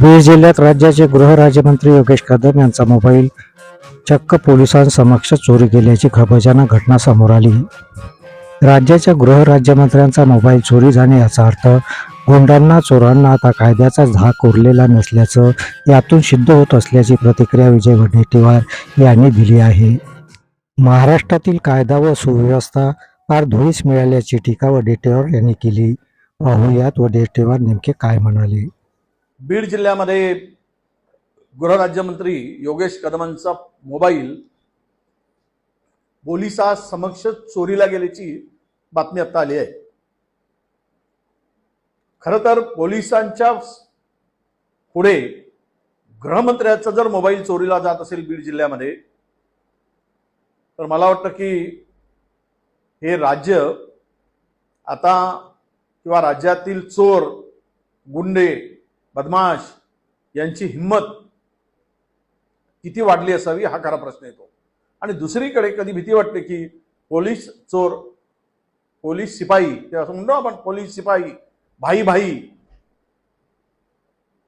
बीड जिल्ह्यात राज्याचे गृहराज्यमंत्री योगेश कदम यांचा मोबाईल चक्क पोलिसांसमक्ष चोरी केल्याची खबरजनक घटना समोर आली. राज्याच्या गृहराज्यमंत्र्यांचा मोबाईल चोरी झाणे याचा अर्थ गुंडांना चोरांना आता कायद्याचा धाक उरलेला नसल्याचं यातून सिद्ध होत असल्याची प्रतिक्रिया विजय वडेट्टीवार यांनी दिली आहे. महाराष्ट्रातील कायदा व सुव्यवस्था फार धुळीस मिळाल्याची टीका वडेट्टीवार यांनी केली. पाहुयात वडेट्टीवार नेमके काय म्हणाले. बीड जिल्ह्यामध्ये गृहराज्यमंत्री योगेश कदमांचा मोबाईल पोलिसा समक्ष चोरीला गेल्याची बातमी आता आली आहे. खरं तर पोलिसांच्या पुढे गृहमंत्र्याचा जर मोबाईल चोरीला जात असेल बीड जिल्ह्यामध्ये तर मला वाटतं की हे राज्य आता किंवा राज्यातील चोर गुंडे बदमाश यांची हिंमत किती वाढली असावी हा खरा प्रश्न येतो. आणि दुसरीकडे कधी भीती वाटते की पोलीस चोर पोलीस शिपाई ते असं म्हणतो आपण पोलीस शिपाई भाई भाई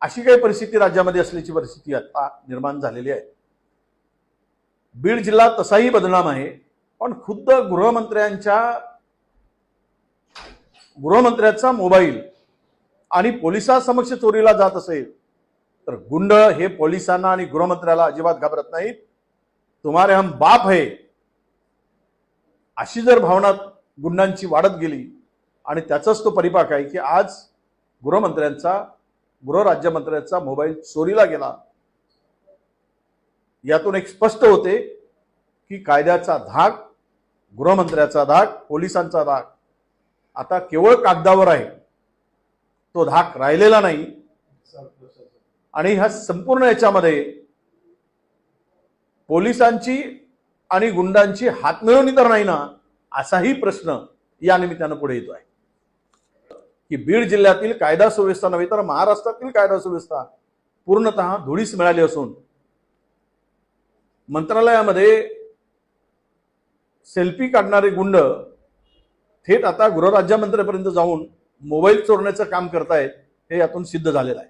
अशी काही परिस्थिती राज्यामध्ये असल्याची परिस्थिती आता निर्माण झालेली आहे. बीड जिल्हा तसाही बदनाम आहे पण खुद्द गृहमंत्र्यांच्या गृहमंत्र्याचा मोबाईल आणि पोलिसांसमक्ष चोरीला जात असेल तर गुंड हे पोलिसांना आणि गृहमंत्र्याला अजिबात घाबरत नाहीत. तुम्हारे हम बाप है. अशी जर भावना गुंडांची वाढत गेली आणि त्याचाच तो परिपाक आहे की आज गृहमंत्र्यांचा गृहराज्यमंत्र्यांचा मोबाईल चोरीला गेला. यातून एक स्पष्ट होते की कायद्याचा धाक गृहमंत्र्याचा धाक पोलिसांचा धाक आता केवळ कागदावर आहे. तो धाक राहिलेला नाही. आणि ह्या संपूर्ण याच्यामध्ये पोलिसांची आणि गुंडांची हातमिळवणी तर नाही ना असाही प्रश्न या निमित्तानं पुढे येतो आहे. की बीड जिल्ह्यातील कायदा सुव्यवस्था नव्हे तर महाराष्ट्रातील कायदा सुव्यवस्था पूर्णतः धुळीस मिळाली असून मंत्रालयामध्ये सेल्फी काढणारे गुंड थेट आता गृहराज्यमंत्र्यापर्यंत जाऊन मोबाईल चोरण्याचं काम करतायत हे यातून सिद्ध झालेलं आहे.